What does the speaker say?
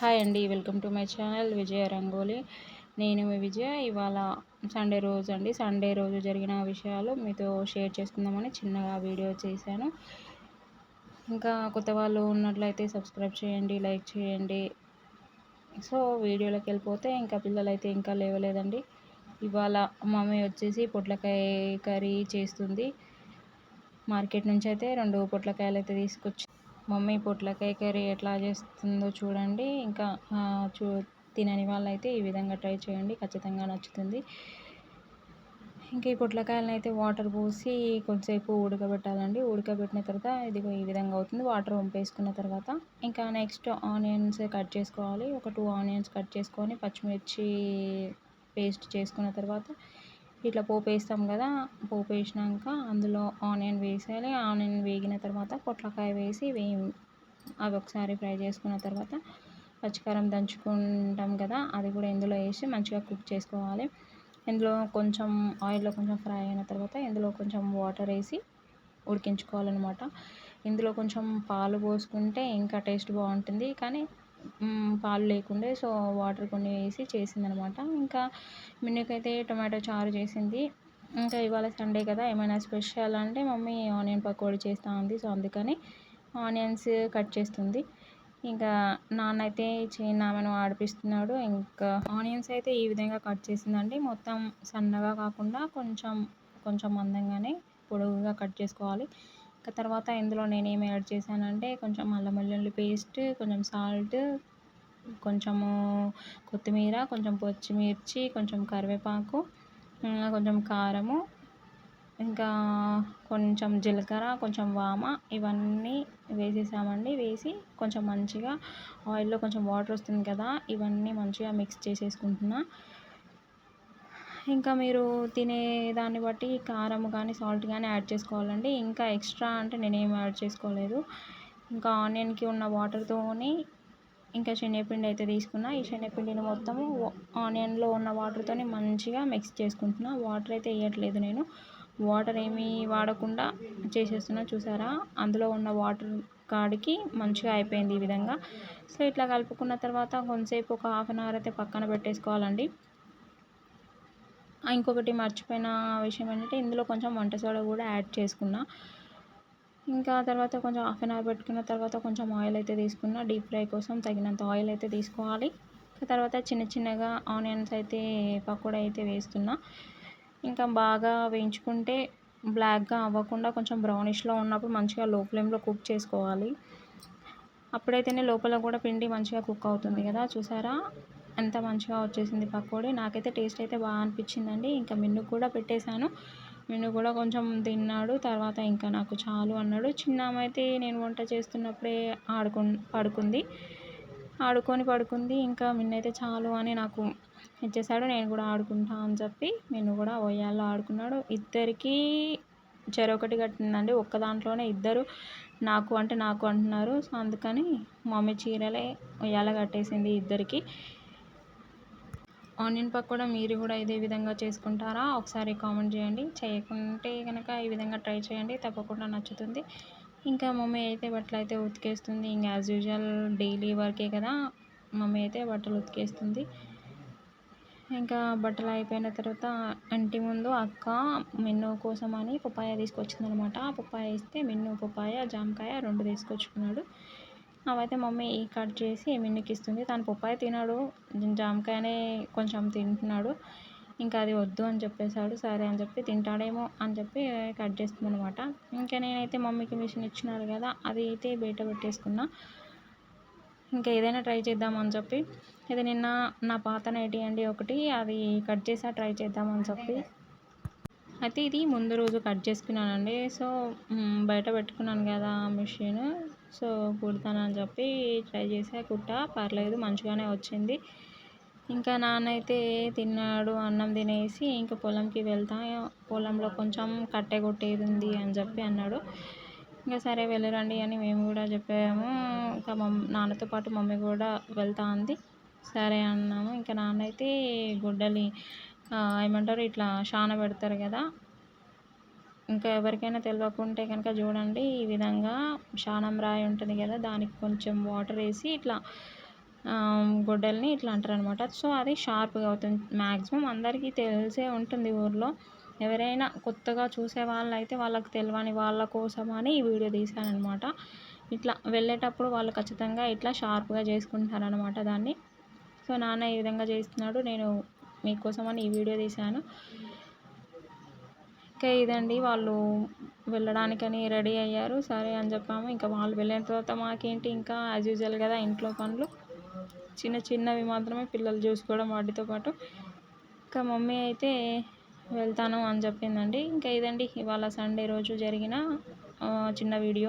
Hi అండి welcome to my channel Vijaya Rangoli. నేను మీ విజయ. ఇవాళ సండే రోజు అండి. సండే రోజు జరిగిన విషయాలు మీతో షేర్ చేసుకుందామని చిన్నగా వీడియో చేశాను. ఇంకా కొత్త వాళ్ళు ఉన్నట్లయితే సబ్స్క్రైబ్ చేయండి లైక్ చేయండి. సో వీడియోలోకి వెళ్ళిపోతే ఇంకా పిల్లలు అయితే ఇంకా లేవలేదండి. ఇవాళ మమ్మీ వచ్చేసి పొట్లకాయ కర్రీ చేస్తుంది. మార్కెట్ నుంచి అయితే రెండు పొట్లకాయలు అయితే తీసుకొచ్చి మమ్మీ పొట్లకాయ కర్రీ ఎట్లా చేస్తుందో చూడండి. ఇంకా చూ తినని వాళ్ళైతే ఈ విధంగా ట్రై చేయండి. ఖచ్చితంగా నచ్చుతుంది. ఇంకా ఈ పొట్లకాయలను అయితే వాటర్ పోసి కొంతసేపు ఉడకబెట్టాలండి. ఉడకబెట్టిన తర్వాత ఇది ఈ విధంగా అవుతుంది. వాటర్ వంపేసుకున్న తర్వాత ఇంకా నెక్స్ట్ ఆనియన్స్ కట్ చేసుకోవాలి. ఒక టూ ఆనియన్స్ కట్ చేసుకొని పచ్చిమిర్చి పేస్ట్ చేసుకున్న తర్వాత ఇట్లా పోపు వేస్తాం కదా పోపు వేసినాక అందులో ఆనియన్ వేసేయాలి. ఆనియన్ వేగిన తర్వాత పొట్లకాయ వేసి వేయి అవి ఒకసారి ఫ్రై చేసుకున్న తర్వాత పచ్చికారం దంచుకుంటాం కదా అది కూడా ఇందులో వేసి మంచిగా కుక్ చేసుకోవాలి. ఇందులో కొంచెం ఆయిల్లో కొంచెం ఫ్రై అయిన తర్వాత ఇందులో కొంచెం వాటర్ వేసి ఉడికించుకోవాలన్నమాట. ఇందులో కొంచెం పాలు పోసుకుంటే ఇంకా టేస్ట్ బాగుంటుంది. కానీ పాలు లేకుండే సో వాటర్ కొన్ని వేసి చేసిందనమాట. ఇంకా మిన్నుకైతే టొమాటో చారు చేసింది. ఇంకా ఇవాళ సండే కదా ఏమైనా స్పెషల్ అంటే మమ్మీ ఆనియన్ పకోడీ చేస్తూ ఉంది. సో అందుకని ఆనియన్స్ కట్ చేస్తుంది. ఇంకా నాన్న అయితే చిన్నామెను ఆడిపిస్తున్నాడు. ఇంకా ఆనియన్స్ అయితే ఈ విధంగా కట్ చేసిందండి. మొత్తం సన్నగా కాకుండా కొంచెం కొంచెం మందంగానే పొడవుగా కట్ చేసుకోవాలి. తర్వాత ఇందులో నేనేమి యాడ్ చేశానంటే కొంచెం అల్లం వెల్లుల్లి పేస్ట్ కొంచెం సాల్ట్ కొంచెము కొత్తిమీర కొంచెం పచ్చిమిర్చి కొంచెం కరివేపాకు కొంచెం కారము ఇంకా కొంచెం జీలకర్ర కొంచెం వామ ఇవన్నీ వేసేసామండి. వేసి కొంచెం మంచిగా ఆయిల్లో కొంచెం వాటర్ వస్తుంది కదా ఇవన్నీ మంచిగా మిక్స్ చేసేసుకుంటున్నా. ఇంకా మీరు తినే దాన్ని బట్టి కారం కానీ సాల్ట్ కానీ యాడ్ చేసుకోవాలండి. ఇంకా ఎక్స్ట్రా అంటే నేనేం యాడ్ చేసుకోలేదు. ఇంకా ఆనియన్కి ఉన్న వాటర్తోని ఇంకా శనగపిండి అయితే తీసుకున్నా. ఈ శనగపిండిని మొత్తము ఆనియన్లో ఉన్న వాటర్తోని మంచిగా మిక్స్ చేసుకుంటున్నా. వాటర్ అయితే వేయట్లేదు నేను. వాటర్ ఏమీ వాడకుండా చేసేస్తున్నా. చూసారా? అందులో ఉన్న వాటర్ కాడికి మంచిగా అయిపోయింది ఈ విధంగా. సో ఇట్లా కలుపుకున్న తర్వాత కొంతసేపు ఒక హాఫ్ అన్ అవర్ అయితే పక్కన పెట్టేసుకోవాలండి. ఇంకొకటి మర్చిపోయిన విషయం ఏంటంటే ఇందులో కొంచెం వంట సోడా కూడా యాడ్ చేసుకున్నా. ఇంకా తర్వాత కొంచెం హాఫ్ అన్ అవర్ పెట్టుకున్న తర్వాత కొంచెం ఆయిల్ అయితే తీసుకున్నా. డీప్ ఫ్రై కోసం తగినంత ఆయిల్ అయితే తీసుకోవాలి. తర్వాత చిన్న చిన్నగా ఆనియన్స్ అయితే పకోడా అయితే వేస్తున్నా. ఇంకా బాగా వేయించుకుంటే బ్లాక్గా అవ్వకుండా కొంచెం బ్రౌనిష్లో ఉన్నప్పుడు మంచిగా లో ఫ్లేమ్లో కుక్ చేసుకోవాలి. అప్పుడైతేనే లోపల కూడా పిండి మంచిగా కుక్ అవుతుంది కదా చూసారా? ఎంత మంచిగా వచ్చేసింది పకోడీ. నాకైతే టేస్ట్ అయితే బాగా అనిపించిందండి. ఇంకా మిన్ను కూడా పెట్టేశాను. మిన్ను కూడా కొంచెం తిన్నాడు. తర్వాత ఇంకా నాకు చాలు అన్నాడు. చిన్నామైతే నేను వంట చేస్తున్నప్పుడే ఆడుకు పడుకుంది. ఆడుకొని పడుకుంది. ఇంకా మిన్నైతే చాలు అని నాకు ఇచ్చేసాడు నేను కూడా ఆడుకుంటా అని చెప్పి మిన్ను కూడా ఒయ్యాల్లో ఆడుకున్నాడు. ఇద్దరికీ చెరొకటి కట్టిందండి. ఒక్క దాంట్లోనే ఇద్దరు నాకు అంటే నాకు అంటున్నారు. సో అందుకని మమ్మీ చీరలే ఉయ్యాల కట్టేసింది ఇద్దరికి. ఆనియన్ పకోడా మీరు కూడా ఇదే విధంగా చేసుకుంటారా? ఒకసారి కామెంట్ చేయండి. చేయకుంటే కనుక ఈ విధంగా ట్రై చేయండి. తప్పకుండా నచ్చుతుంది. ఇంకా మమ్మీ అయితే బట్టలు అయితే ఉతికేస్తుంది. ఇంకా యాజ్ యూజువల్ డైలీ వర్కే కదా. మమ్మీ అయితే బట్టలు ఉతికేస్తుంది. ఇంకా బట్టలు అయిపోయిన తర్వాత ఇంటి ముందు అక్క మెన్ను కోసం అని పప్పాయ తీసుకొచ్చిందనమాట. ఆ పప్పాయ ఇస్తే మెన్ను పప్పాయ జామకాయ రెండు తీసుకొచ్చుకున్నాడు. అవైతే మమ్మీ ఈ కట్ చేసి మిన్నికి ఇస్తుంది? తను పప్పాయ తినాడు జామకాయనే కొంచెం తింటున్నాడు. ఇంకా అది వద్దు అని చెప్పేశాడు. సరే అని చెప్పి తింటాడేమో అని చెప్పి కట్ చేస్తుంది అనమాట ఇంకా నేనైతే మమ్మీకి మిషన్ ఇచ్చినారు కదా అది అయితే బయట పెట్టేసుకున్నా. ఇంకా ఏదైనా ట్రై చేద్దామని చెప్పి ఇది నిన్న నా పాత నైటీ అండి ఒకటి అది కట్ చేసా ట్రై చేద్దామని చెప్పి. అయితే ఇది ముందు రోజు కట్ చేసుకున్నానండి. సో బయట పెట్టుకున్నాను కదా మిషన్. సో కుడతానని చెప్పి ట్రై చేసా. కుట్ట పర్లేదు మంచిగానే వచ్చింది. ఇంకా నాన్న అయితే తిన్నాడు అన్నం తినేసి ఇంకా పొలంకి వెళ్తా. పొలంలో కొంచెం కట్టె కొట్టేది ఉంది అని చెప్పి అన్నాడు. ఇంకా సరే వెళ్ళరండి అని మేము కూడా చెప్పాము. ఇంకా మమ్మీ నాన్నతో పాటు మమ్మీ కూడా వెళ్తా అంది. సరే అన్నాము. ఇంకా నాన్న అయితే గుడ్డలి ఏమంటారు ఇట్లా షాన పెడతారు కదా. ఇంకా ఎవరికైనా తెలియకుంటే కనుక చూడండి ఈ విధంగా శానం రాయి ఉంటుంది కదా దానికి కొంచెం వాటర్ వేసి ఇట్లా గొడ్డల్ని ఇట్లా అంటారు అనమాట సో అది షార్ప్గా అవుతుంది మ్యాక్సిమం అందరికీ తెలిసే ఉంటుంది ఊర్లో. ఎవరైనా కొత్తగా చూసే వాళ్ళు అయితే వాళ్ళకి తెలియని వాళ్ళ కోసమని ఈ వీడియో తీశానమాట ఇట్లా వెళ్ళేటప్పుడు వాళ్ళు ఖచ్చితంగా ఇట్లా షార్ప్గా చేసుకుంటారనమాట దాన్ని. సో నాన్న ఈ విధంగా చేస్తున్నాడు నేను మీకోసం అని ఈ వీడియో తీశాను. ఇంకా ఇదండి వాళ్ళు వెళ్ళడానికని రెడీ అయ్యారు. సరే అని చెప్పాము. ఇంకా వాళ్ళు వెళ్ళిన తర్వాత మాకేంటి ఇంకా యాజ్ యూజువల్ కదా ఇంట్లో పనులు. చిన్న చిన్నవి మాత్రమే పిల్లలు చూసుకోవడం వాటితో పాటు. ఇంకా మమ్మీ అయితే వెళ్తాను అని చెప్పిందండి. ఇంకా ఇదండి ఇవాళ సండే రోజు జరిగిన చిన్న వీడియో.